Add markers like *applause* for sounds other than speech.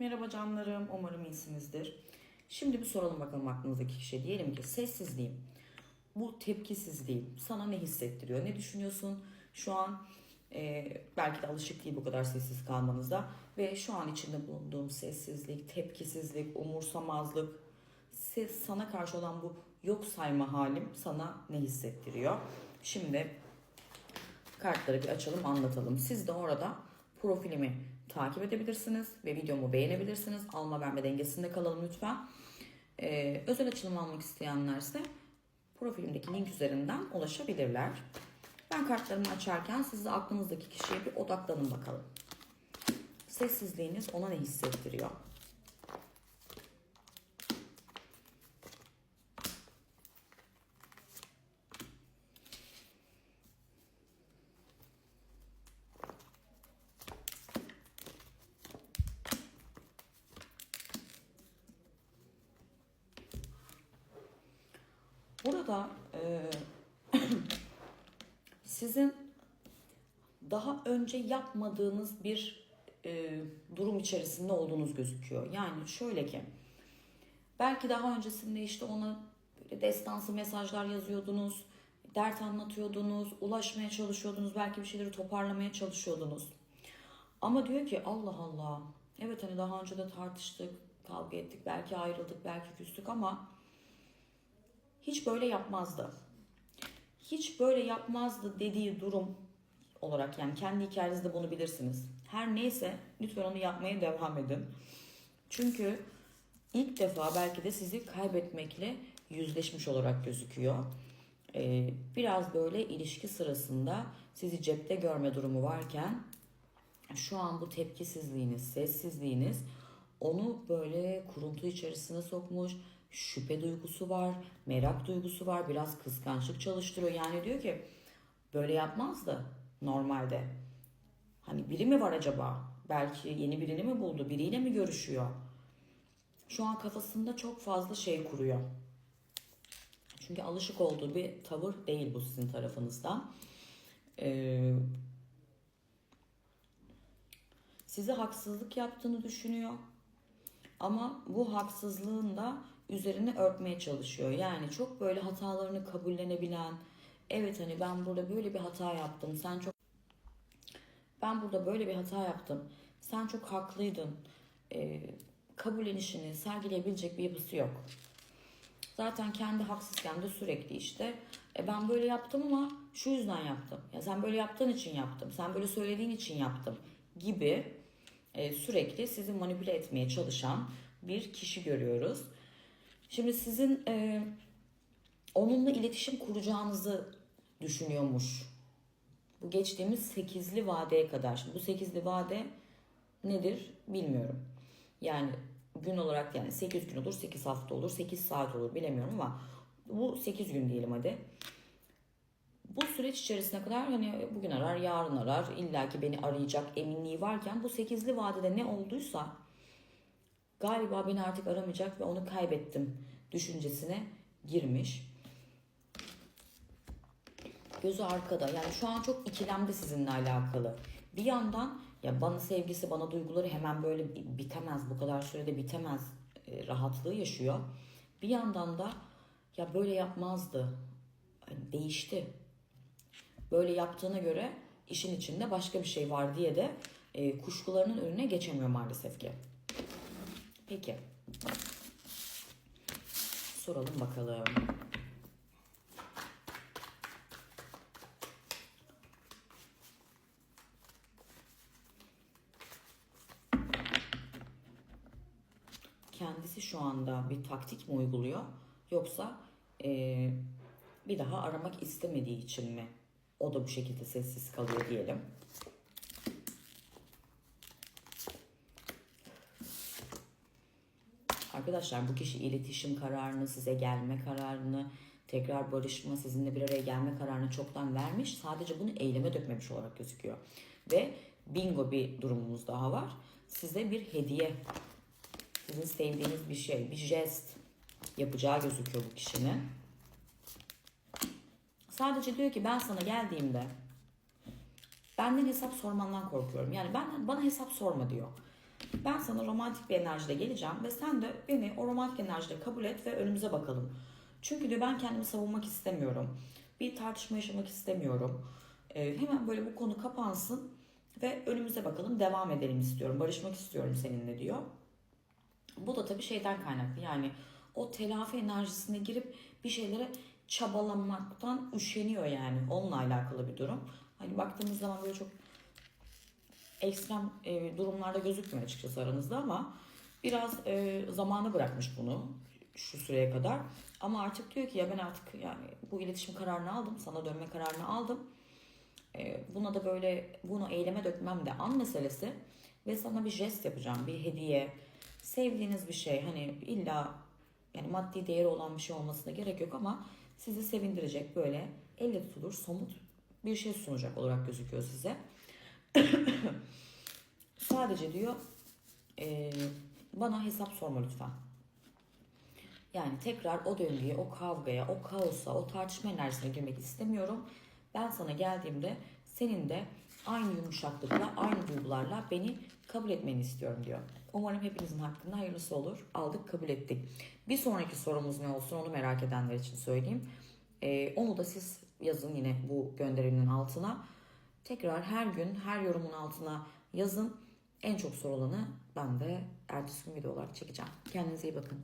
Merhaba canlarım, umarım iyisinizdir. Şimdi bir soralım bakalım aklınızdaki kişiye. Diyelim ki sessizliğim, bu tepkisizliğim sana ne hissettiriyor? Ne düşünüyorsun? Şu an e, belki de alışık değil bu kadar sessiz kalmanıza ve şu an içinde bulunduğum sessizlik, tepkisizlik, umursamazlık, ses, sana karşı olan bu yok sayma halim sana ne hissettiriyor? Şimdi kartları bir açalım anlatalım. Siz de orada profilimi takip edebilirsiniz ve videomu beğenebilirsiniz. Alma verme dengesinde kalalım lütfen. Ee, özel açılım almak isteyenlerse profilimdeki link üzerinden ulaşabilirler. Ben kartlarımı açarken siz de aklınızdaki kişiye bir odaklanın bakalım. Sessizliğiniz ona ne hissettiriyor? Burada e, *coughs* sizin daha önce yapmadığınız bir e, durum içerisinde olduğunuz gözüküyor. Yani şöyle ki belki daha öncesinde işte ona böyle destansı mesajlar yazıyordunuz, dert anlatıyordunuz, ulaşmaya çalışıyordunuz, belki bir şeyleri toparlamaya çalışıyordunuz. Ama diyor ki Allah Allah evet hani daha önce de tartıştık, kavga ettik, belki ayrıldık, belki küstük ama hiç böyle yapmazdı. Hiç böyle yapmazdı dediği durum olarak yani kendi hikayenizde bunu bilirsiniz. Her neyse lütfen onu yapmaya devam edin. Çünkü ilk defa belki de sizi kaybetmekle yüzleşmiş olarak gözüküyor. Ee, biraz böyle ilişki sırasında sizi cepte görme durumu varken şu an bu tepkisizliğiniz, sessizliğiniz onu böyle kuruntu içerisine sokmuş. Şüphe duygusu var, merak duygusu var, biraz kıskançlık çalıştırıyor. Yani diyor ki böyle yapmazdı normalde. Hani biri mi var acaba? Belki yeni birini mi buldu? Biriyle mi görüşüyor? Şu an kafasında çok fazla şey kuruyor. Çünkü alışık olduğu bir tavır değil bu sizin tarafınızdan. Ee, size haksızlık yaptığını düşünüyor. Ama bu haksızlığın da üzerine örtmeye çalışıyor. Yani çok böyle hatalarını kabullenebilen, evet hani ben burada böyle bir hata yaptım, sen çok ben burada böyle bir hata yaptım, sen çok haklıydın, e, kabullenişini sergileyebilecek bir yapısı yok. Zaten kendi haksızken de sürekli işte e ben böyle yaptım ama şu yüzden yaptım. Ya sen böyle yaptığın için yaptım. Sen böyle söylediğin için yaptım gibi e, sürekli sizi manipüle etmeye çalışan bir kişi görüyoruz. Şimdi sizin e, onunla iletişim kuracağınızı düşünüyormuş. Bu geçtiğimiz 8'li vadeye kadar. Şimdi bu 8'li vade nedir bilmiyorum. Yani gün olarak yani 8 gün olur, 8 hafta olur, 8 saat olur bilemiyorum ama bu 8 gün diyelim hadi. Bu süreç içerisine kadar hani bugün arar, yarın arar, illaki beni arayacak eminliği varken bu 8'li vadede ne olduysa galiba beni artık aramayacak ve onu kaybettim düşüncesine girmiş. Gözü arkada. Yani şu an çok ikilemde sizinle alakalı. Bir yandan ya bana sevgisi, bana duyguları hemen böyle bitemez, bu kadar sürede bitemez e, rahatlığı yaşıyor. Bir yandan da ya böyle yapmazdı. Yani değişti. Böyle yaptığına göre işin içinde başka bir şey var diye de e, kuşkularının önüne geçemiyor maalesef ki. Peki. Soralım bakalım. Kendisi şu anda bir taktik mi uyguluyor yoksa e, bir daha aramak istemediği için mi o da bu şekilde sessiz kalıyor diyelim. Arkadaşlar bu kişi iletişim kararını, size gelme kararını, tekrar barışma, sizinle bir araya gelme kararını çoktan vermiş. Sadece bunu eyleme dökmemiş olarak gözüküyor. Ve bingo bir durumumuz daha var. Size bir hediye, sizin sevdiğiniz bir şey, bir jest yapacağı gözüküyor bu kişinin. Sadece diyor ki ben sana geldiğimde benden hesap sormandan korkuyorum. Yani ben bana hesap sorma diyor. Ben sana romantik bir enerjide geleceğim ve sen de beni o romantik enerjide kabul et ve önümüze bakalım. Çünkü diyor ben kendimi savunmak istemiyorum. Bir tartışma yaşamak istemiyorum. Ee, hemen böyle bu konu kapansın ve önümüze bakalım devam edelim istiyorum. Barışmak istiyorum seninle diyor. Bu da tabii şeyden kaynaklı yani o telafi enerjisine girip bir şeylere çabalamaktan üşeniyor yani onunla alakalı bir durum. Hani baktığımız zaman böyle çok ekstrem e, durumlarda gözükmüyor açıkçası aranızda ama biraz e, zamanı bırakmış bunu şu süreye kadar. Ama artık diyor ki ya ben artık yani bu iletişim kararını aldım, sana dönme kararını aldım. E, buna da böyle bunu eyleme dökmem de an meselesi ve sana bir jest yapacağım, bir hediye, sevdiğiniz bir şey hani illa yani maddi değeri olan bir şey olmasına gerek yok ama sizi sevindirecek böyle elle tutulur somut bir şey sunacak olarak gözüküyor size. *coughs* Sadece diyor e, bana hesap sorma lütfen. Yani tekrar o döngüye, o kavgaya, o kaosa, o tartışma enerjisine girmek istemiyorum. Ben sana geldiğimde senin de aynı yumuşaklıkla, aynı duygularla beni kabul etmeni istiyorum diyor. Umarım hepinizin hakkında hayırlısı olur. Aldık, kabul ettik. Bir sonraki sorumuz ne olsun onu merak edenler için söyleyeyim. Ee, onu da siz yazın yine bu gönderinin altına. Tekrar her gün her yorumun altına yazın. En çok sorulanı ben de ertesi gün video olarak çekeceğim. Kendinize iyi bakın.